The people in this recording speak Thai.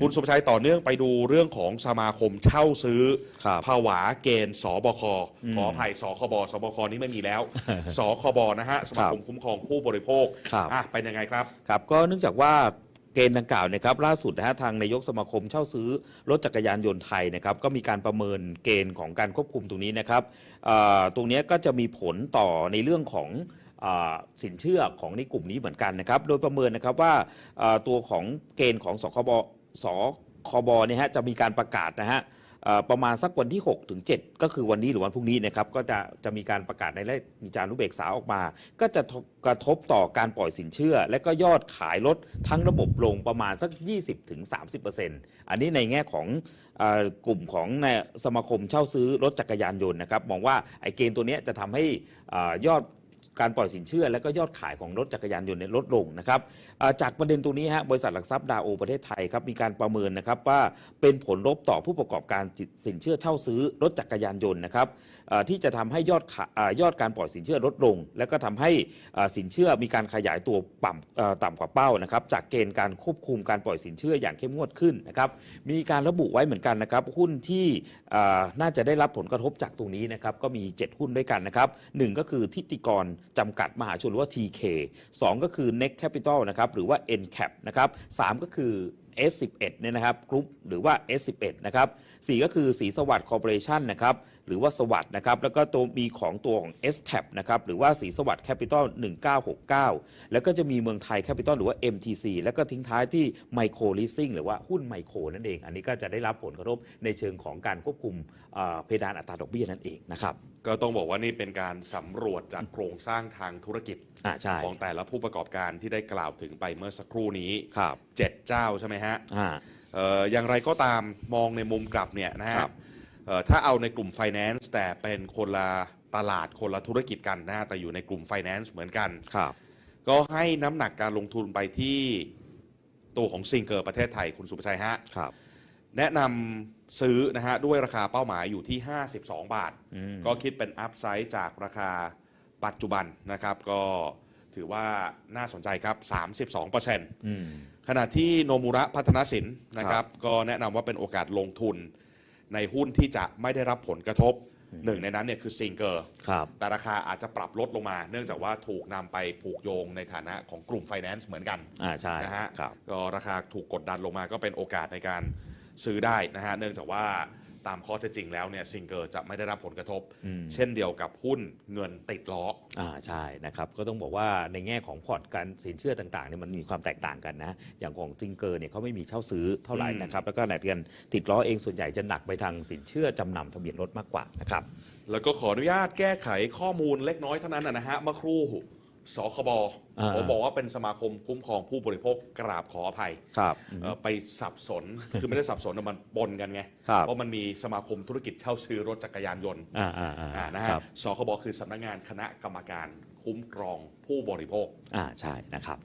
คุณสุภชัยต่อเนื่องไปดูเรื่องของสมาคมเช่าซื้อครับภาวะเกณฑ์สบคอืมขออภัยสคบสบคนี้ไม่มีแล้ว สคบนะฮะสมาคมคุ้มครองผู้บริโภคครับ อะเป็นยังไงครับ ครับก็เนื่องจากว่าเกณฑ์ดังกล่าวเนะครับล่าสุดนะฮะทางนายกสมาคมเช่าซื้อรถจักรยานยนต์ไทยนะครับก็มีการประเมินเกณฑ์ของการควบคุมตรงนี้นะครับเอ่อตรงเนี้ยก็จะมีผลต่อในเรื่องของอ่าสินเชื่อของในกลุ่มนี้เหมือนกันนะครับโดยประเมินนะครับว่าอ่าตัวของเกณฑ์ของสคบ สคบเนี่ยฮะจะมีการประกาศนะฮะประมาณสักวันที่6ถึง7ก็คือวันนี้หรือวันพรุ่งนี้นะครับก็จะจะมีการประกาศในราชกิจจานุเบกษาออกมา ก็จะกระทบต่อการปล่อยสินเชื่อ และก็ยอดขายรถทั้งระบบลงประมาณสัก 20-30%ถึง30%อันนี้ในแง่ของอกลุ่มของในสมาคมเช่าซื้อรถจักรยานยนต์นะครับมองว่าไอ้เกณฑ์ตัวนี้จะทำให้อยอด การปล่อยสินเชื่อ และก็ยอดขายของรถจักรยานยนต์เนี่ยลดลงนะครับจากประเด็นตรงนี้ฮะบริษัทหลักทรัพย์ดาวโอประเทศไทยครับมีการประเมินนะครับว่าเป็นผลลบต่อผู้ประกอบการสินเชื่อเช่าซื้อรถจักรยานยนต์นะครับที่จะทำให้ยอดยอดการปล่อยสินเชื่อลดลง และก็ทำให้สินเชื่อมีการขยายตัวต่ำต่ำกว่าเป้านะครับจากเกณฑ์การควบคุมการปล่อยสินเชื่ออย่างเข้มงวดขึ้นนะครับมีการระบุไว้เหมือนกันนะครับหุ้นที่น่าจะได้รับผลกระทบจากตรงนี้นะครับก็มี 7 หุ้นด้วยกันนะครับหนึ่งก็คือทิติกรจำกัดมหาชนหรือว่า TK 2 ก็คือ Next Capital นะครับหรือว่า NCAP นะครับ3ก็คือ S11 เนี่ยนะครับกรุ๊ปหรือว่า S11 นะครับ4ก็คือสีสวัสดิ์คอร์ปอเรชันนะครับ หรือว่าสวัสด์นะครับ แล้วก็ตัวมีของตัวของ SCAP นะครับ หรือว่าสีสวัสดิ์แคปิตอล1969 แล้วก็จะมีเมืองไทยแคปิตอลหรือว่า MTC แล้วก็ทิ้งท้ายที่ไมโครลิสซิ่งหรือว่าหุ้นไมโครนั่นเอง อันนี้ก็จะได้รับผลกระทบในเชิงของการควบคุมเอ่อเพดานอัตราดอกเบี้ยนั่นเองนะครับ ก็ต้องบอกว่านี่เป็นการสำรวจจากโครงสร้างทางธุรกิจอ่าใช่ของแต่ละผู้ประกอบการที่ได้กล่าวถึงไปเมื่อสักครู่นี้ครับเจ็ดเจ้าใช่ไหมฮะอ่าเอ่ออย่างไรก็ตามมองในมุมกลับเนี่ยนะฮะครับเอ่อ ถ้าเอาในกลุ่ม Finance แต่เป็นคนละตลาดคนละธุรกิจกันนะฮะแต่อยู่ในกลุ่ม Finance เหมือนกันครับ ก็ให้น้ำหนักการลงทุนไปที่ตัวของซิงเกอร์ประเทศไทยคุณสุภชัยฮะ ครับ แนะนำซื้อนะฮะ ด้วยราคาเป้าหมายอยู่ที่ 52 บาท อืม ก็คิดเป็นอัพไซด์จากราคาปัจจุบันนะครับ ก็ถือว่าน่าสนใจครับ 32%อืม ขณะที่โนมุระพัฒนสินนะครับ ก็แนะนำว่าเป็นโอกาสลงทุน ในหุ้นที่จะไม่ได้รับผลกระทบหนึ่งในนั้นเนี่ยคือซิงเกอร์ครับ แต่ราคาอาจจะปรับลดลงมา เนื่องจากว่าถูกนำไปผูกโยงในฐานะของกลุ่ม Finance เหมือนกันอ่าใช่นะฮะครับก็ราคาถูกกดดันลงมาก็เป็นโอกาสในการซื้อได้นะฮะเนื่องจากว่า ตามข้อเท็จจริงแล้วเนี่ยซิงเกอร์จะไม่ได้รับผลกระทบ อืม เช่นเดียวกับหุ้นเงินติดล้อ อ่าใช่นะครับก็ต้องบอกว่าในแง่ของพอร์ตการสินเชื่อต่างๆเนี่ยมันมีความแตกต่างกันนะอย่างของจิงเกอร์เนี่ยเขาไม่มีเช่าซื้อเท่าไหร่อืมนะครับแล้วก็ในเดือนติดล้อเองส่วนใหญ่จะหนักไปทางสินเชื่อจำนำทะเบียนรถมากกว่านะครับ แล้วก็ขออนุญาตแก้ไขข้อมูลเล็กน้อยเท่านั้นนะฮะเมื่อครู่ สคบอ่า ผมบอกว่าเป็นสมาคมคุ้มครองผู้บริโภคกราบขออภัยครับ เอ่อไปสับสน คือไม่ได้สับสนแต่มันปนกันไง ครับ เพราะมันมีสมาคมธุรกิจเช่าซื้อรถจักรยานยนต์อ่าอ่าอ่าอ่านะคฮะรับสคบคือสำนักงานคณะกรรมการคุ้มครองผู้บริโภค อ่าใช่นะครับ